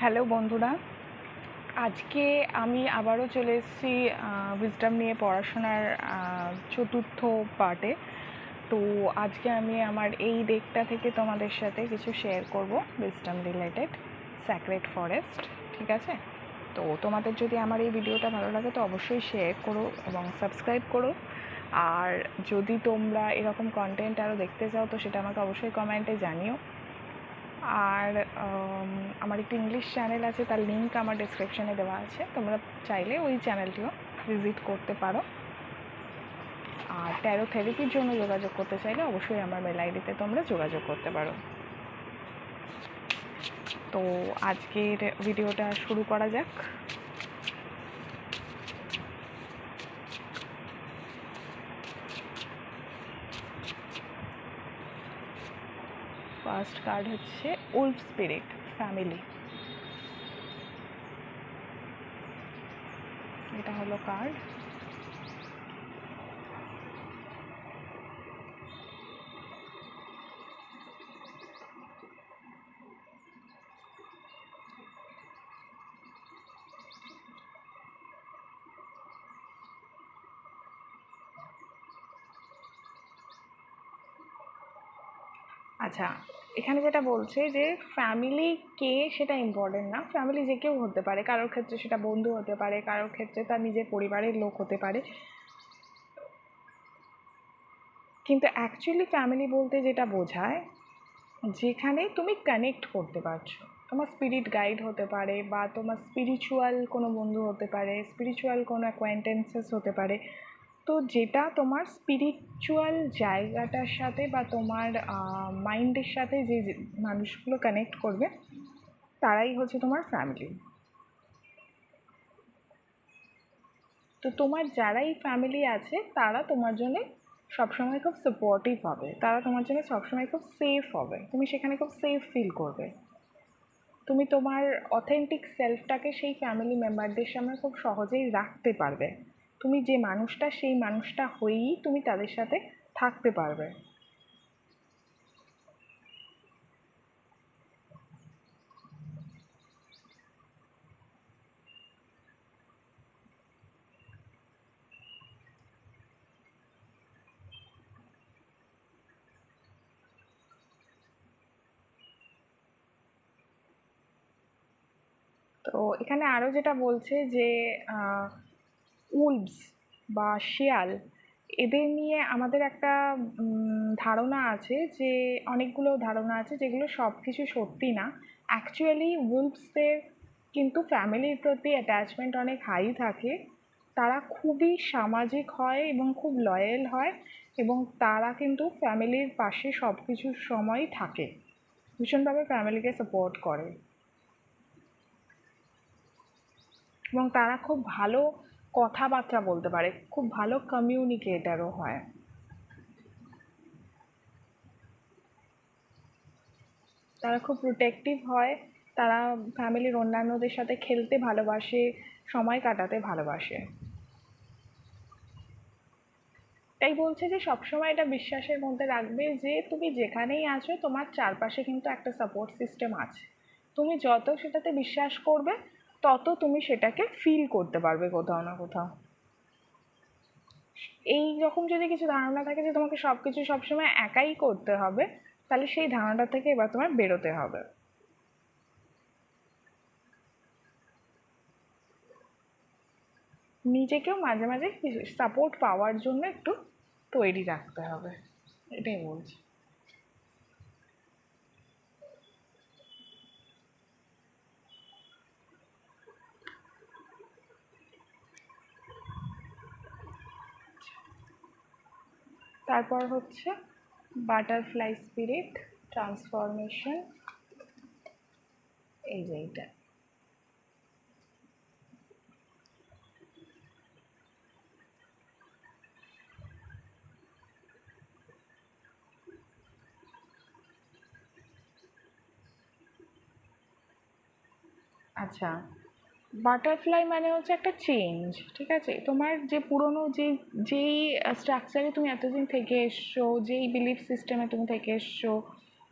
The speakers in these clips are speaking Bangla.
হ্যালো বন্ধুরা, আজকে আমি আবারও চলে এসেছি উইজডাম নিয়ে পড়াশোনার চতুর্থ পার্টে তো আজকে আমি আমার এই ডেকটা থেকে তোমাদের সাথে কিছু শেয়ার করব উইজডাম রিলেটেড স্যাক্রেট ফরেস্ট ঠিক আছে? তো তোমাদের যদি আমার এই ভিডিওটা ভালো লাগে তো অবশ্যই শেয়ার করো এবং সাবস্ক্রাইব করো। আর যদি তোমরা এরকম কন্টেন্ট আরও দেখতে চাও তো সেটা আমাকে অবশ্যই কমেন্টে জানিও। আর আমার একটি ইংলিশ চ্যানেল আছে, তার লিঙ্ক আমার ডিসক্রিপশানে দেওয়া আছে। তোমরা চাইলে ওই চ্যানেলটিও ভিজিট করতে পারো। আর ট্যারো থেরাপির জন্য যোগাযোগ করতে চাইলে অবশ্যই আমার মেল আইডিতে তোমরা যোগাযোগ করতে পারো। তো আজকের ভিডিওটা শুরু করা যাক। ফার্স্ট কার্ড হচ্ছে উলফ স্পিরিট ফ্যামিলি। এটা হলো কার্ড। আচ্ছা এখানে যেটা বলছে যে ফ্যামিলি কে সেটা ইম্পর্টেন্ট না। ফ্যামিলি যে কেউ হতে পারে, কারোর ক্ষেত্রে সেটা বন্ধু হতে পারে, কারোর ক্ষেত্রে তার নিজের পরিবারের লোক হতে পারে। কিন্তু অ্যাকচুয়ালি ফ্যামিলি বলতে যেটা বোঝায়, যেখানে তুমি কানেক্ট করতে পারছ। তোমার স্পিরিট গাইড হতে পারে বা তোমার স্পিরিচুয়াল কোনো বন্ধু হতে পারে স্পিরিচুয়াল কোনো অ্যাকোয়াইন্টেন্সেস হতে পারে। তো যেটা তোমার স্পিরিচুয়াল জায়গাটার সাথে বা তোমার মাইন্ডের সাথে যে মানুষগুলো কানেক্ট করবে, তারাই হচ্ছে তোমার ফ্যামিলি তো তোমার যারাই ফ্যামিলি আছে, তারা তোমার জন্য সবসময় খুব সাপোর্টিভ হবে। তারা তোমার জন্য সবসময় খুব সেফ হবে। তুমি সেখানে খুব সেফ ফিল করবে। তুমি তোমার অথেন্টিক সেলফটাকে সেই ফ্যামিলি মেম্বারদের সামনে খুব সহজেই রাখতে পারবে। তুমি যে মানুষটা, সেই মানুষটা হয়েই তুমি তাদের সাথে থাকতে পারবে। তো এখানে আরও যেটা বলছে যে উলভস বা শিয়াল, এদের নিয়ে আমাদের একটা ধারণা আছে যে, অনেকগুলো ধারণা আছে যেগুলো সব কিছু সত্যি না। অ্যাকচুয়ালি উলভসদের কিন্তু ফ্যামিলির প্রতি অ্যাটাচমেন্ট অনেক হাই থাকে। তারা খুবই সামাজিক হয় এবং খুব লয়াল হয় এবং তারা কিন্তু ফ্যামিলির পাশে সব কিছুর সময় থাকে। ভীষণভাবে ফ্যামিলিকে সাপোর্ট করে। এবং তারা খুব ভালো কথাবার্তা বলতে পারে, খুব ভালো কমিউনিকেটারও হয়। তারা খুব প্রোটেক্টিভ হয়, তারা ফ্যামিলির অন্যান্যদের সাথে খেলতে ভালোবাসে, সময় কাটাতে ভালোবাসে। তাই বলছে যে, সবসময় এটা বিশ্বাসের মধ্যে রাখবে যে, তুমি যেখানেই আছো, তোমার চারপাশে কিন্তু একটা সাপোর্ট সিস্টেম আছে। তুমি যত সেটাতে বিশ্বাস করবে তত তুমি সেটাকে ফিল করতে পারবে কোথাও না কোথাও। এই রকম যদি কিছু ধারণা থাকে যে তোমাকে সব কিছু সবসময় একাই করতে হবে, তাহলে সেই ধারণাটা থেকে এবার তোমার বেরোতে হবে। নিজেকেও মাঝে মাঝে সাপোর্ট পাওয়ার জন্য একটু তৈরি রাখতে হবে। এটাই বলছি। তারপর হচ্ছে বাটারফ্লাই স্পিরিট ট্রান্সফরমেশন এই যে এইটা। আচ্ছা। বাটারফ্লাই মানে হচ্ছে একটা চেঞ্জ ঠিক আছে? তোমার যে পুরনো যে, যেই স্ট্রাকচারে তুমি এতদিন থেকে এসছো, যেই বিলিফ সিস্টেমে তুমি থেকে এসছো,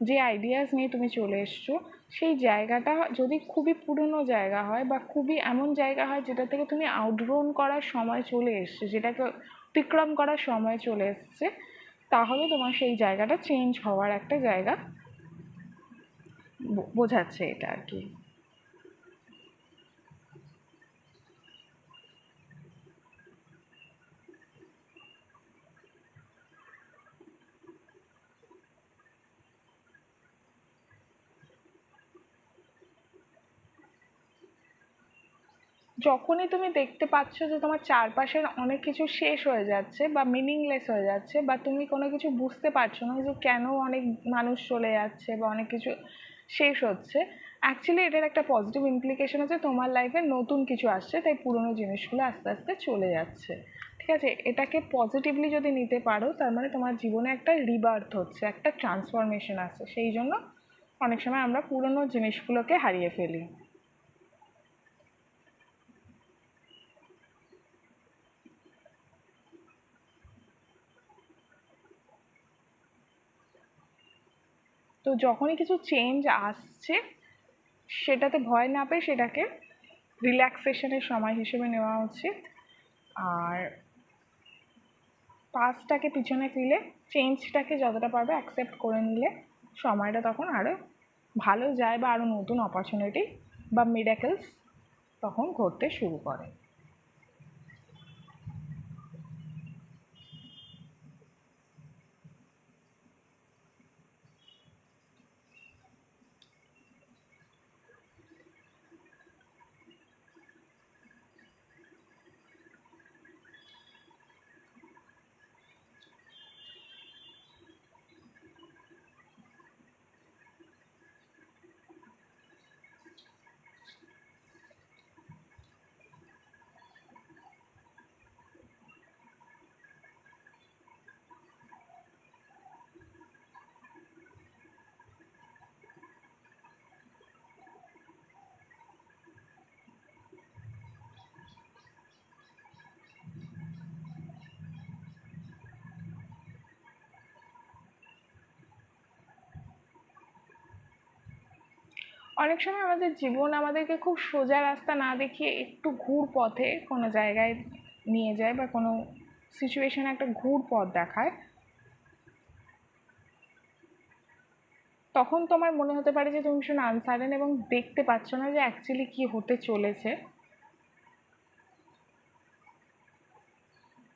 যে আইডিয়াস নিয়ে তুমি চলে এসছো, সেই জায়গাটা যদি খুবই পুরনো জায়গা হয় বা খুবই এমন জায়গা হয় যেটা থেকে তুমি আউটগ্রোন করার সময় চলে এসছে, যেটাকে অতিক্রম করার সময় চলে এসছে, তাহলে তোমার সেই জায়গাটা চেঞ্জ হওয়ার একটা জায়গা বোঝাচ্ছে এটা আর কি। যখনই তুমি দেখতে পাচ্ছ যে তোমার চারপাশের অনেক কিছু শেষ হয়ে যাচ্ছে বা মিনিংলেস হয়ে যাচ্ছে বা তুমি কোনো কিছু বুঝতে পারছ না যে কেন অনেক মানুষ চলে যাচ্ছে বা অনেক কিছু শেষ হচ্ছে অ্যাকচুয়ালি এটার একটা পজিটিভ ইমপ্লিকেশন হচ্ছে তোমার লাইফে নতুন কিছু আসছে, তাই পুরোনো জিনিসগুলো আস্তে আস্তে চলে যাচ্ছে। ঠিক আছে? এটাকে পজিটিভলি যদি নিতে পারো, তার মানে তোমার জীবনে একটা রিবার্থ হচ্ছে, একটা ট্রান্সফরমেশন আসছে। সেই জন্য অনেক সময় আমরা পুরোনো জিনিসগুলোকে হারিয়ে ফেলি। তো যখনই কিছু চেঞ্জ আসছে, সেটাতে ভয় না পেয়ে সেটাকে রিল্যাক্সেশনের সময় হিসেবে নেওয়া উচিত। আর পাস্টটাকে পিছনে ফেলে চেঞ্জটাকে যতটা পারবে অ্যাকসেপ্ট করে নিলে সময়টা তখন আরও ভালো যায় বা আরও নতুন অপরচুনিটি বা মিরাকেলস তখন ঘটতে শুরু করে। অনেক সময় আমাদের জীবন আমাদেরকে খুব সোজা রাস্তা না দেখিয়ে একটু ঘুর পথে কোনো জায়গায় নিয়ে যায় বা কোনো সিচুয়েশনে একটা ঘুর পথ দেখায়, তখন তোমার মনে হতে পারে যে তুমি ভীষণ আনসারেন এবং দেখতে পাচ্ছ না যে অ্যাকচুয়ালি কী হতে চলেছে।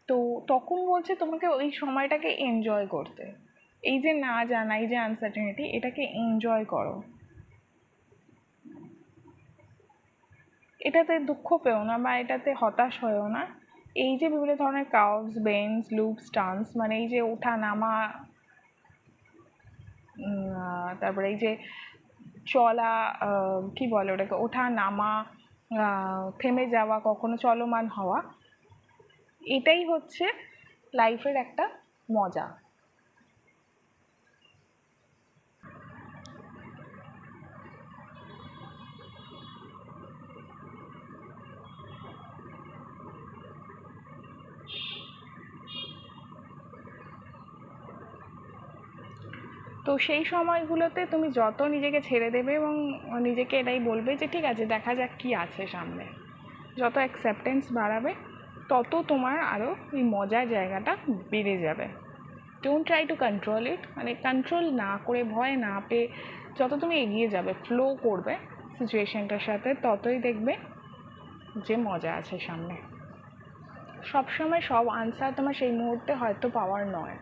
তো তখন বলছে তোমাকে ওই সময়টাকে এনজয় করতে। এই যে না জানা, এই যে আনসার্টেনিটি এটাকে এনজয় করো। এটাতে দুঃখ পেও না বা এটাতে হতাশ হয়েও না। এই যে বিভিন্ন ধরনের কার্ভস বেন্স লুপস টার্নস মানে এই যে ওঠা নামা তারপরে এই যে চলা কি বলে ওটাকে, ওঠা নামা থেমে যাওয়া, কখনো চলমান হওয়া, এটাই হচ্ছে লাইফের একটা মজা। তো সেই সময়গুলোতে তুমি যত নিজেকে ছেড়ে দেবে এবং নিজেকে এটাই বলবে যে, ঠিক আছে, দেখা যাক কী আছে সামনে। যত অ্যাকসেপ্টেন্স বাড়াবে, তত তোমার আরও এই মজার জায়গাটা বেড়ে যাবে। Don't try to control it মানে কন্ট্রোল না করে, ভয় না পেয়ে যত তুমি এগিয়ে যাবে ফ্লো করবে সিচুয়েশানটার সাথে, ততই দেখবে যে মজা আছে সামনে। সবসময় সব আনসার তোমার সেই মুহূর্তে হয়তো পাওয়ার নয়।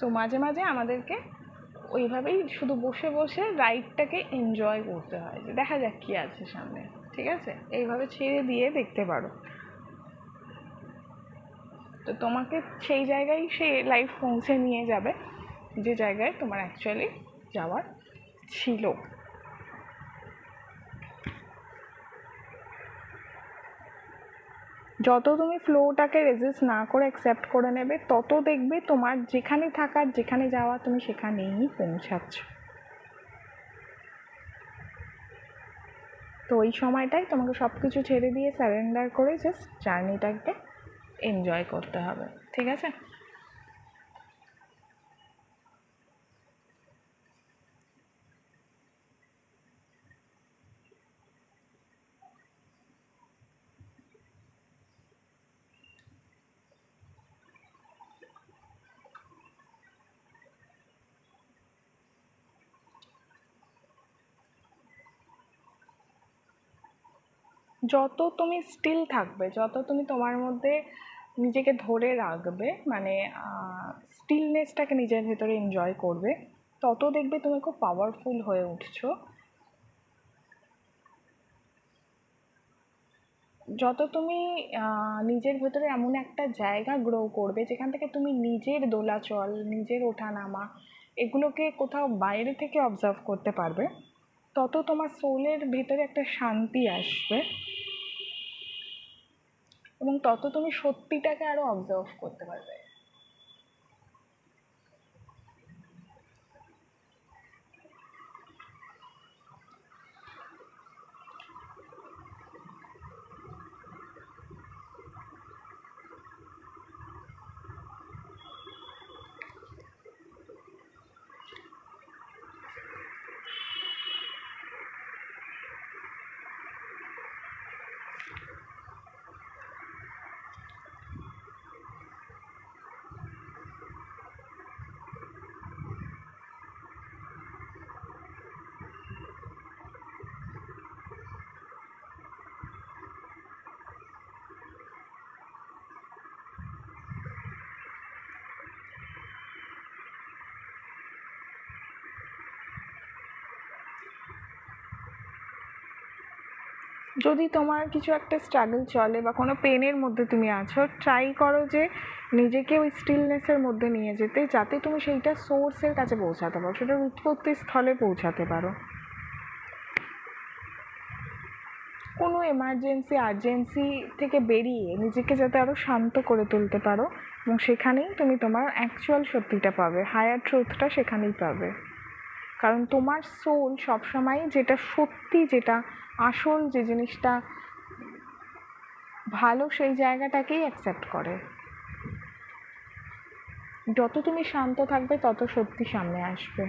সো মাঝে মাঝে আমাদেরকে ওইভাবেই শুধু বসে বসে রাইডটাকে এনজয় করতে হয় যে দেখা যাক কী আছে সামনে, ঠিক আছে? এইভাবে ছেড়ে দিয়ে দেখতে পারো। তো তোমাকে সেই জায়গায় সেই লাইফ পৌঁছে নিয়ে যাবে, যে জায়গায় তোমার অ্যাকচুয়ালি যাওয়ার ছিল। যত তুমি ফ্লোটাকে রেজিস্ট না করে অ্যাকসেপ্ট করে নেবে, তত দেখবে তোমার যেখানে থাকার, যেখানে যাওয়া তুমি সেখানেই পৌঁছাচ্ছ। তো ওই সময়টাই তোমাকে সব কিছু ছেড়ে দিয়ে স্যারেন্ডার করে জাস্ট জার্নিটাকে এনজয় করতে হবে, ঠিক আছে? যত তুমি স্টিল থাকবে, যত তুমি তোমার মধ্যে নিজেকে ধরে রাখবে মানে স্টিলনেসটাকে নিজের ভেতরে এনজয় করবে, তত দেখবে তুমি খুব পাওয়ারফুল হয়ে উঠছো। যত তুমি নিজের ভেতরে এমন একটা জায়গা গ্রো করবে, যেখান থেকে তুমি নিজের দোলাচল, নিজের ওঠানামা, এগুলোকে কোথাও বাইরে থেকে অবজার্ভ করতে পারবে, তত তোমার সোলের ভেতরে একটা শান্তি আসবে। এবং তত তুমি সত্যিটাকে আরও অবজার্ভ করতে পারবে। যদি তোমার কিছু একটা স্ট্রাগল চলে বা কোনো পেনের মধ্যে তুমি আছো ট্রাই করো যে নিজেকে ওই স্টিলনেসের মধ্যে নিয়ে যেতে, যাতে তুমি সেইটা সোর্সের কাছে পৌঁছাতে পারো, সেটার উৎপত্তি স্থলে পৌঁছাতে পারো। কোনো এমার্জেন্সি আর্জেন্সি থেকে বেরিয়ে নিজেকে যাতে আরও শান্ত করে তুলতে পারো, এবং সেখানেই তুমি তোমার অ্যাকচুয়াল সত্যিটা পাবে হায়ার ট্রুথটা সেখানেই পাবে। কারণ তোমার সোল সবসময় যেটা সত্যি, যেটা আসল, যে জিনিসটা ভালো, সেই জায়গাটাকেই অ্যাকসেপ্ট করে। যত তুমি শান্ত থাকবে, তত সত্যি সামনে আসবে।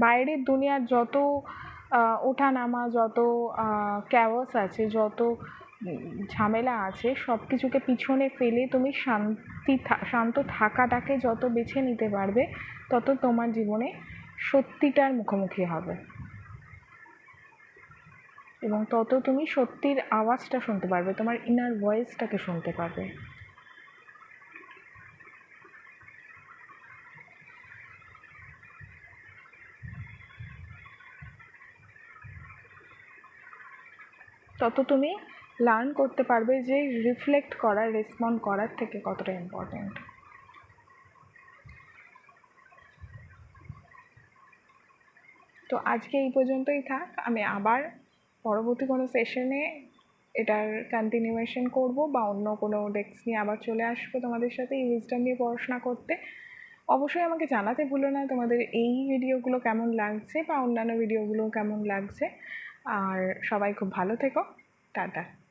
বাইরের দুনিয়ার যত ওঠানামা, যত ক্যাওয়াস আছে, যত ঝামেলা আছে সব কিছুকে পিছনে ফেলে তুমি শান্তি শান্ত থাকাটাকে যত বেছে নিতে পারবে, তত তোমার জীবনে সত্যিটার মুখোমুখি হবে। এবং তত তুমি সত্যির আওয়াজটা শুনতে পারবে, তোমার ইনার ভয়েসটাকে শুনতে পারবে। তত তুমি লার্ন করতে পারবে যে রিফ্লেক্ট করা রেসপন্ড করার থেকে কতটা ইম্পর্ট্যান্ট তো আজকে এই পর্যন্তই থাক। আমি আবার পরবর্তী কোনো সেশনে এটার কন্টিনিউয়েশন করব বা অন্য কোনো ডেস্ক নিয়ে আবার চলে আসব তোমাদের সাথে এই উইজডম নিয়ে পড়াশোনা করতে। অবশ্যই আমাকে জানাতে ভুলো না তোমাদের এই ভিডিওগুলো কেমন লাগছে বা অন্যান্য ভিডিওগুলো কেমন লাগছে। আর সবাই খুব ভালো থেকো। টাটা।